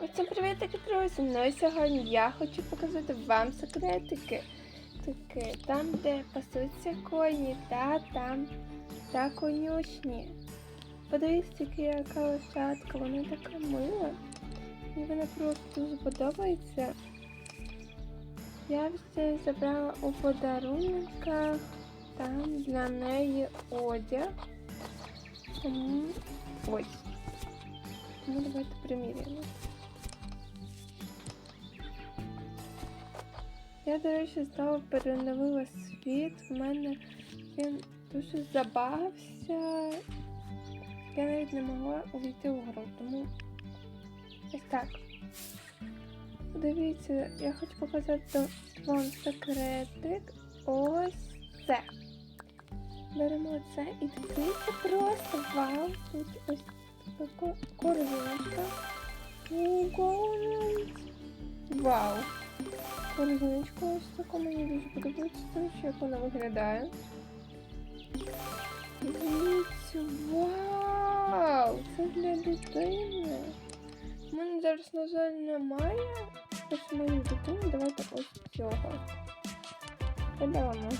Усім привітки, друзі! Ну і сьогодні я хочу показати вам секретики. Таки, там, де пасуться коні, та там та конюшні. Подивіться, яка лошадка, вона така мила. Мені вона просто дуже подобається. Я все забрала у подарунках, там для неї одяг. Тому ось. Тому давайте приміряємо. Я, до речі, знову переновила світ. В мене він дуже забавився. Я навіть не могла увійти у гру, тому ось так. Дивіться, я хочу показати вам секретик. Ось це. Беремо це і дивіться просто вау. Тут ось така корзиночка. Вау! Корзиночка ось така мені дуже подобається, тому що як вона виглядає. Дивіться, вау! Це для дитини. У мене зараз, на жаль, немає. Ось мою дитину, давайте ось цього. Подавимо.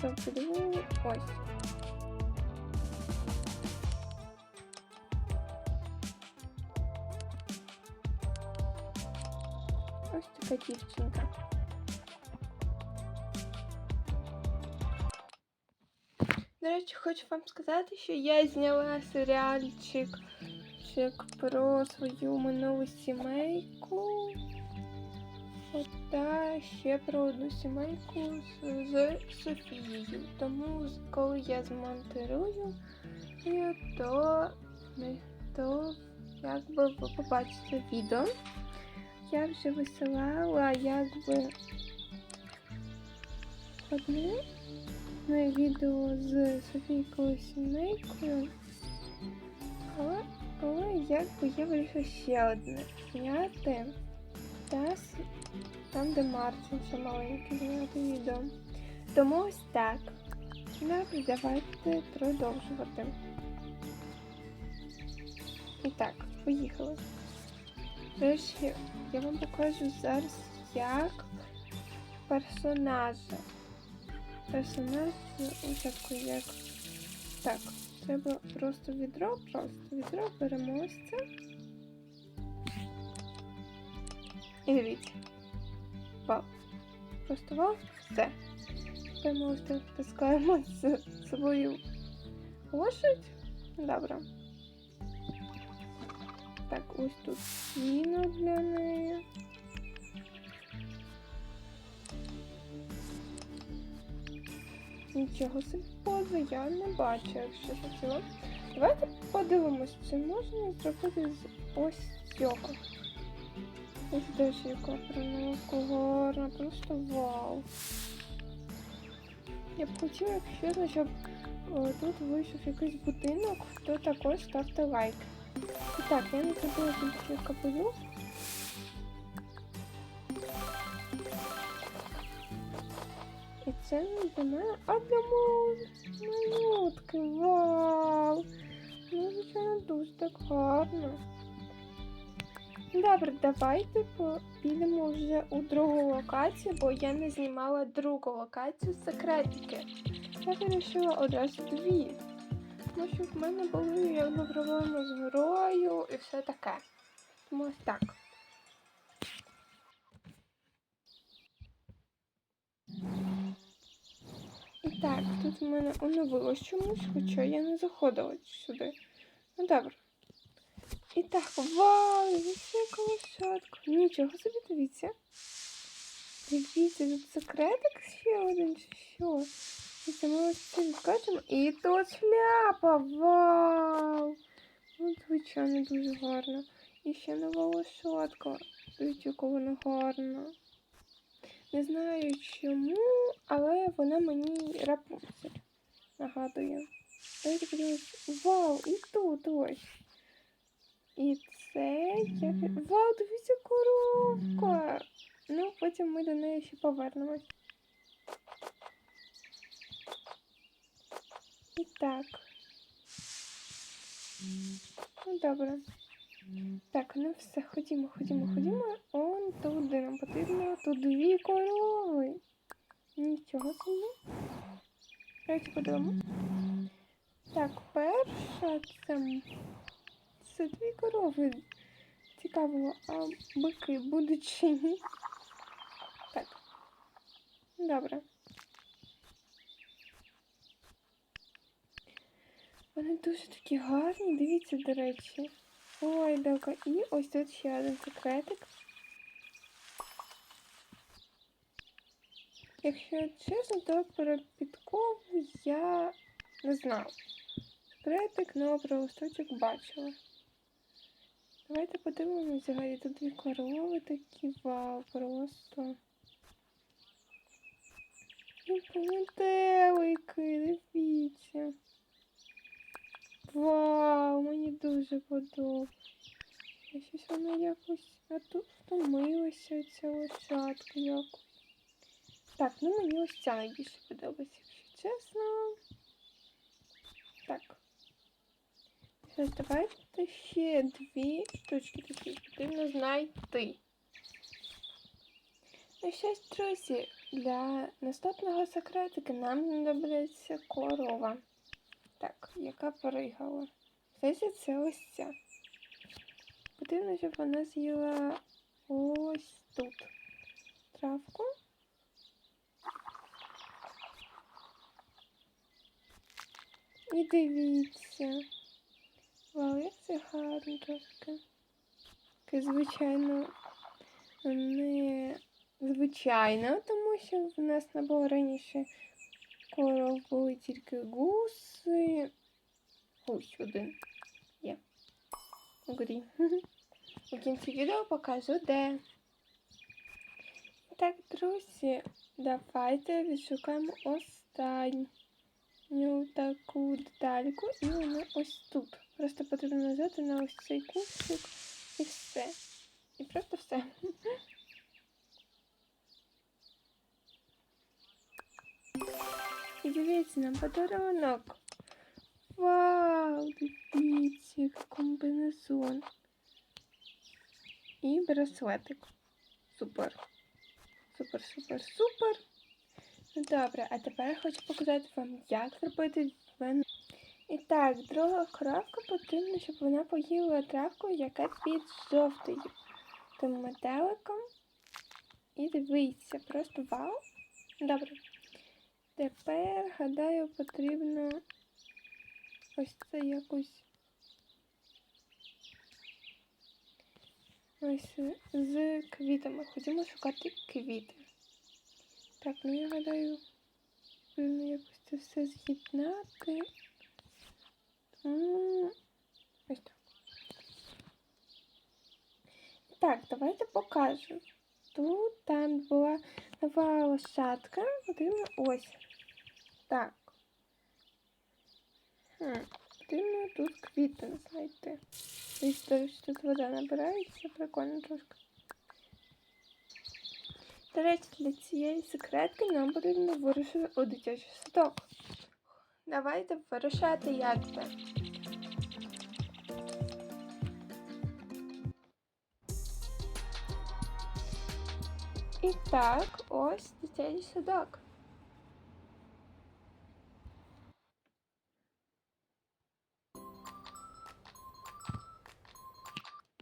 Так, зроблю ось. Така дівчинка. До речі, хочу вам сказати, що я зняла серіальчик чик про свою минулу сімейку. Та ще про одну сімейку з, з Софією. Тому коли я змонтирую, то, то якби ви побачите відео. Я вже висилала якби одне моє відео з Софійкою сімейкою. Але, але якби я вирішила ще одне зняти. Та там, де Мартін ще маленький зняти відео. Тому ось так. Добре, давайте продовжувати. І так, поїхали. Речі, я вам покажу зараз, як персонажа. Персонаж спочатку як. Так, треба просто відро, просто відро, беремо ось це. І дивіться. Вау. Просто вау, все. Тепер ми ось так таскаємо з свою лошадь. Добре. Так, ось тут сіно для неї. Нічого собі поза я не бачу, якщо хотіла. Давайте подивимось, чи можна зробити з ось цього. Ось теж яка пронука гарна, просто вау. Я б хотіла, якщо щоб тут вийшов якийсь будинок, то також ставте лайк. Так, я не зробила більше капелюх. І це для мене, а для малютки. Вау! Ну, звичайно, дуже так гарно. Добре, давайте по- підемо вже у другу локацію, бо я не знімала другу локацію секретики. Я вирішила одразу дві. Тому що в мене були якби проблеми з грою і все таке. Тому ось так. І так, тут в мене оновилось чомусь, хоча я не заходила сюди. Ну добре. І так, вау, яка лошадка. Нічого собі дивіться. Дивіться, тут секретик ще один чи що. І ми ось це відкачемо. І тут шляпа! Вау! Ну, звичайно, дуже гарно. І ще нова лошадка. Яка вона гарна. Не знаю чому, але вона мені Рапунцель нагадує. Давайте подивимось. Вау, і тут ось. І це я... Вау, дивіться коровка! Ну, потім ми до неї ще повернемось. І так. Ну, добре. Так, ну все, ходімо, ходімо, ходімо. Он туди нам потрібно. Тут дві корови. Нічого собі. Давайте подивимо. Так, перша це, це дві корови. Цікаво, а бики будуть чи ні? Так. Добре. Вони дуже такі гарні, дивіться, до речі. Ой, далеко. І ось тут ще один секретик. Якщо чесно, то про підкову я не знала. Секретик, но про листочок бачила. Давайте подивимося взагалі. Тут дві корови такі, вау, просто. І метелики, дивіться. Вау, мені дуже подобається. Щось вона якось втомилася ця лошадка якось. Так, ну мені ось ця найбільше подобається, якщо чесно. Так. Зараз давайте ще дві штучки такі потрібно знайти. Ну що ж, друзі, для наступного секретика нам знадобиться корова. Так, яка пригала. Здається, це ось ця. Потрібно, щоб вона з'їла ось тут травку. І дивіться. Вау, як це гарно трошки. Таке, звичайно, не звичайно, тому що в нас не було раніше коров були тільки гуси. Гусь один є. У грі. У кінці відео покажу де. Так, друзі, давайте відшукаємо останню таку детальку і вона ось тут. Просто потрібно нажати на ось цей кубчик і все. І просто все. І дивіться нам подарунок. Вау, дивіться, який комбінезон. І браслетик. Супер. Супер, супер, супер. Ну добре, а тепер я хочу показати вам, як зробити мене. І так, друга коровка потрібно, щоб вона поїла травку, яка під жовтою тим метеликом. І дивіться, просто вау. Добре. Тепер, гадаю, потрібно ось це якось ось з квітами. Ходімо шукати квіти. Так, ну я гадаю, потрібно якось це все з'єднати. Ось так. Так, давайте покажу. Тут там була нова лошадка, потрібно ось. Так. Хм, потрібно тут квіти знайти. До тут вода набирається, прикольно трошки. До речі, для цієї секретки нам потрібно вирушити у дитячий садок. Давайте вирушати як це. І так, ось дитячий садок.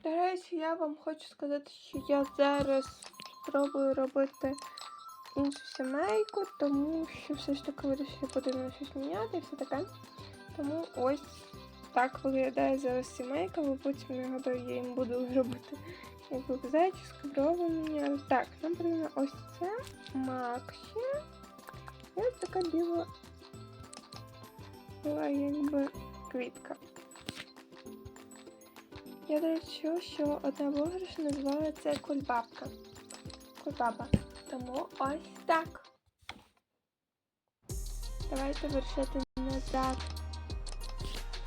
До я вам хочу сказати, що я зараз спробую робити іншу сімейку, тому що все ж таки вирішую потрібно щось міняти і все таке. Тому ось так виглядає зараз сімейка, бо потім я гадаю, я їм буду робити якби зачіску, брови міняти. Так, нам потрібно ось це, Максі. І ось така біла, біла якби квітка. Я до речі, чула, що одна називала це кульбабка. Кульбаба. Тому ось так. Давайте вершити назад.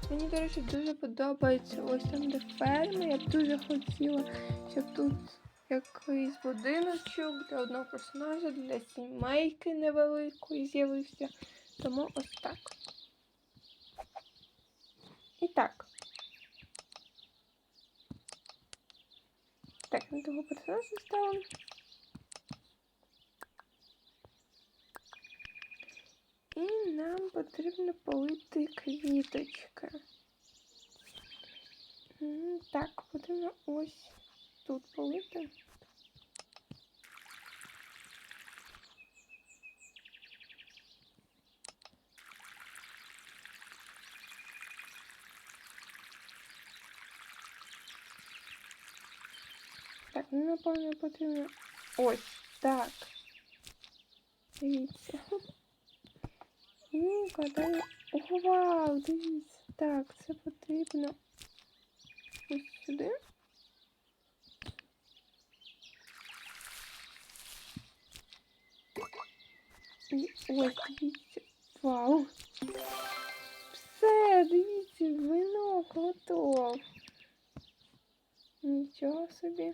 Мені, до речі, дуже подобається ось там, де ферма. Я б дуже хотіла, щоб тут якийсь будиночок для одного персонажа, для сімейки невеликої з'явився. Тому ось так. І так. Так, на того персонажа ставимо. І нам потрібно полити квіточки. М, Так, потрібно ось тут полити. Ну напевно потрібно ось так. Дивіться. І кладаю. Вау, дивіться. Так, це потрібно ось сюди. І ось, дивіться. Вау. Все, дивіться, вино готов. Нічого собі.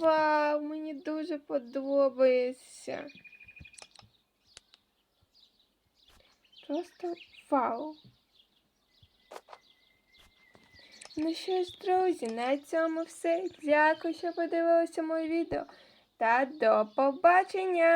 Вау, мені дуже подобається. Просто вау. Ну що ж, друзі, на цьому все. Дякую, що подивилися моє відео. Та до побачення!